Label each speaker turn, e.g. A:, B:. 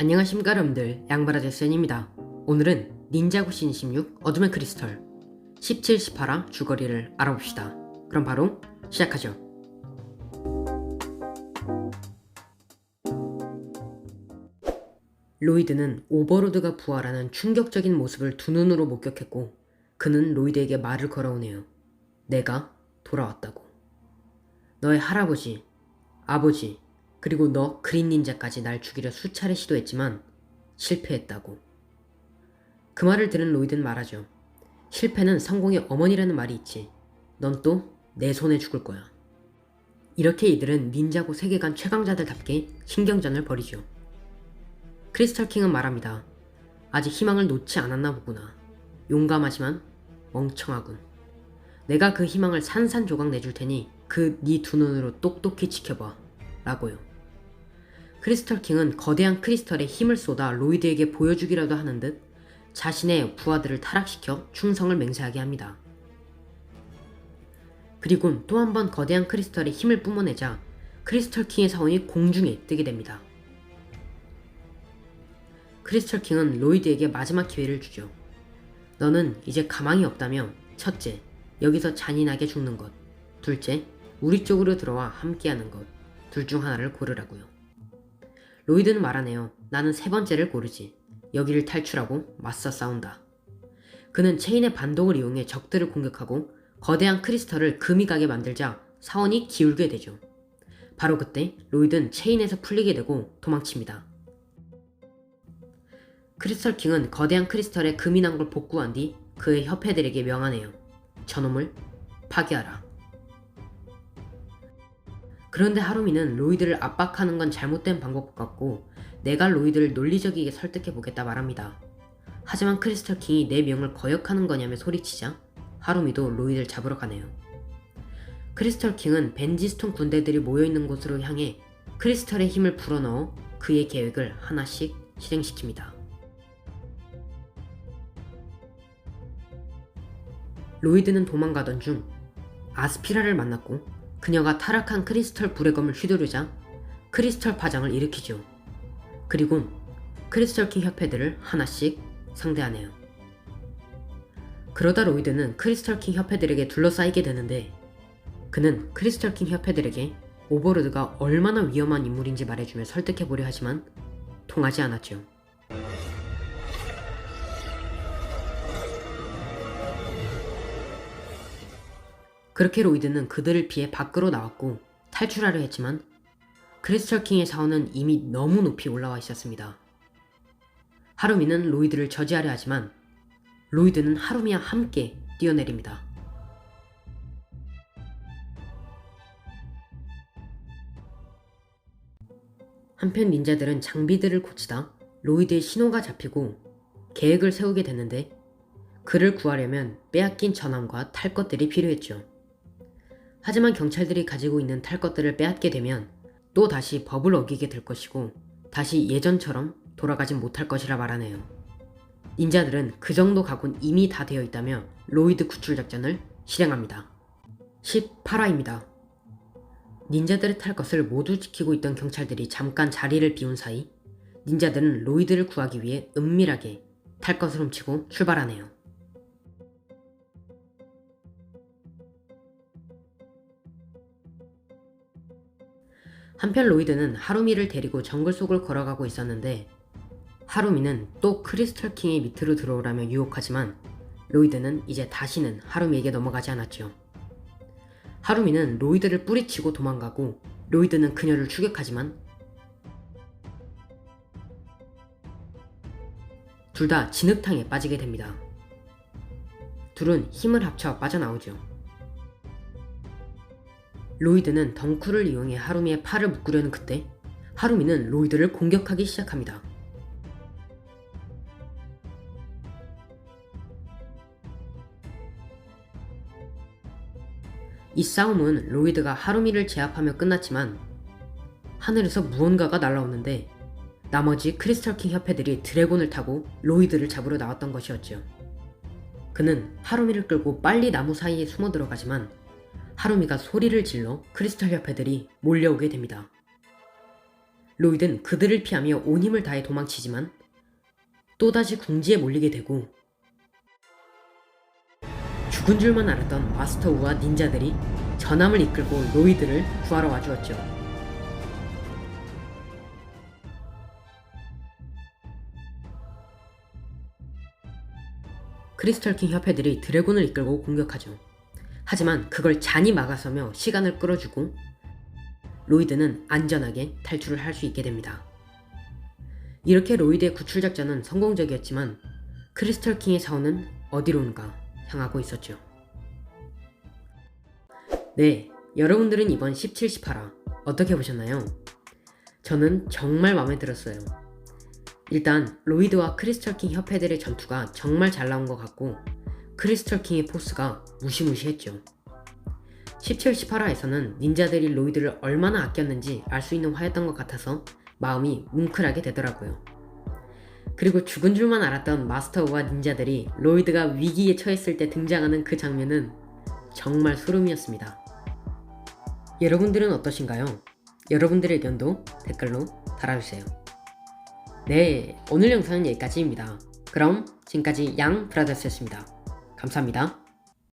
A: 안녕하십니까 여러분들 양바라제 센입니다. 오늘은 닌자고 신16 어둠의 크리스털 17, 18화 줄거리를 알아봅시다. 그럼 바로 시작하죠. 로이드는 오버로드가 부활하는 충격적인 모습을 두 눈으로 목격했고 그는 로이드에게 말을 걸어오네요. 내가 돌아왔다고. 너의 할아버지, 아버지, 그리고 너 그린 닌자까지 날 죽이려 수차례 시도했지만 실패했다고. 그 말을 들은 로이드는 말하죠. 실패는 성공의 어머니라는 말이 있지. 넌 또 내 손에 죽을 거야. 이렇게 이들은 닌자고 세계관 최강자들답게 신경전을 벌이죠. 크리스탈 킹은 말합니다. 아직 희망을 놓지 않았나 보구나. 용감하지만 멍청하군. 내가 그 희망을 산산조각 내줄 테니 그 네 두 눈으로 똑똑히 지켜봐. 라고요. 크리스털 킹은 거대한 크리스털에 힘을 쏟아 로이드에게 보여주기라도 하는 듯 자신의 부하들을 타락시켜 충성을 맹세하게 합니다. 그리고 또한 번 거대한 크리스털에 힘을 뿜어내자 크리스털 킹의 사원이 공중에 뜨게 됩니다. 크리스털 킹은 로이드에게 마지막 기회를 주죠. 너는 이제 가망이 없다며 첫째, 여기서 잔인하게 죽는 것. 둘째, 우리 쪽으로 들어와 함께하는 것. 둘 중 하나를 고르라고요. 로이드는 말하네요. 나는 세 번째를 고르지. 여기를 탈출하고 맞서 싸운다. 그는 체인의 반동을 이용해 적들을 공격하고 거대한 크리스털을 금이 가게 만들자 사원이 기울게 되죠. 바로 그때 로이드는 체인에서 풀리게 되고 도망칩니다. 크리스털 킹은 거대한 크리스털에 금이 난 걸 복구한 뒤 그의 협회들에게 명하네요. 저놈을 파괴하라. 그런데 하루미는 로이드를 압박하는 건 잘못된 방법 같고 내가 로이드를 논리적이게 설득해 보겠다 말합니다. 하지만 크리스털 킹이 내 명을 거역하는 거냐며 소리치자 하루미도 로이드를 잡으러 가네요. 크리스털 킹은 벤지스톤 군대들이 모여있는 곳으로 향해 크리스털의 힘을 불어넣어 그의 계획을 하나씩 실행시킵니다. 로이드는 도망가던 중 아스피라를 만났고 그녀가 타락한 크리스털 불의 검을 휘두르자 크리스털 파장을 일으키죠. 그리고 크리스털 킹 협회들을 하나씩 상대하네요. 그러다 로이드는 크리스털 킹 협회들에게 둘러싸이게 되는데 그는 크리스털 킹 협회들에게 오버로드가 얼마나 위험한 인물인지 말해주며 설득해보려 하지만 통하지 않았죠. 그렇게 로이드는 그들을 피해 밖으로 나왔고 탈출하려 했지만 크리스털 킹의 사원은 이미 너무 높이 올라와 있었습니다. 하루미는 로이드를 저지하려 하지만 로이드는 하루미와 함께 뛰어내립니다. 한편 닌자들은 장비들을 고치다 로이드의 신호가 잡히고 계획을 세우게 됐는데 그를 구하려면 빼앗긴 전함과 탈 것들이 필요했죠. 하지만 경찰들이 가지고 있는 탈 것들을 빼앗게 되면 또 다시 법을 어기게 될 것이고 다시 예전처럼 돌아가진 못할 것이라 말하네요. 닌자들은 그 정도 각오는 이미 다 되어 있다며 로이드 구출 작전을 실행합니다. 18화입니다. 닌자들의 탈 것을 모두 지키고 있던 경찰들이 잠깐 자리를 비운 사이 닌자들은 로이드를 구하기 위해 은밀하게 탈 것을 훔치고 출발하네요. 한편 로이드는 하루미를 데리고 정글 속을 걸어가고 있었는데 하루미는 또 크리스털 킹의 밑으로 들어오라며 유혹하지만 로이드는 이제 다시는 하루미에게 넘어가지 않았죠. 하루미는 로이드를 뿌리치고 도망가고 로이드는 그녀를 추격하지만 둘 다 진흙탕에 빠지게 됩니다. 둘은 힘을 합쳐 빠져나오죠. 로이드는 덩크를 이용해 하루미의 팔을 묶으려는 그때 하루미는 로이드를 공격하기 시작합니다. 이 싸움은 로이드가 하루미를 제압하며 끝났지만 하늘에서 무언가가 날아오는데 나머지 크리스탈킹 협회들이 드래곤을 타고 로이드를 잡으러 나왔던 것이었죠. 그는 하루미를 끌고 빨리 나무 사이에 숨어 들어가지만 하루미가 소리를 질러 크리스탈 협회들이 몰려오게 됩니다. 로이드는 그들을 피하며 온 힘을 다해 도망치지만 또다시 궁지에 몰리게 되고 죽은 줄만 알았던 마스터 우와 닌자들이 전함을 이끌고 로이드를 구하러 와주었죠. 크리스털킹 협회들이 드래곤을 이끌고 공격하죠. 하지만 그걸 잔이 막아서며 시간을 끌어주고 로이드는 안전하게 탈출을 할 수 있게 됩니다. 이렇게 로이드의 구출 작전은 성공적이었지만 크리스털 킹의 사원은 어디론가 향하고 있었죠. 네, 여러분들은 이번 17, 18화 어떻게 보셨나요? 저는 정말 마음에 들었어요. 일단 로이드와 크리스털 킹 협회들의 전투가 정말 잘 나온 것 같고 크리스털 킹의 포스가 무시무시했죠. 17, 18화에서는 닌자들이 로이드를 얼마나 아꼈는지 알 수 있는 화였던 것 같아서 마음이 뭉클하게 되더라고요. 그리고 죽은 줄만 알았던 마스터와 닌자들이 로이드가 위기에 처했을 때 등장하는 그 장면은 정말 소름이었습니다. 여러분들은 어떠신가요? 여러분들의 의견도 댓글로 달아주세요. 네, 오늘 영상은 여기까지입니다. 그럼 지금까지 양 브라더스였습니다. 감사합니다.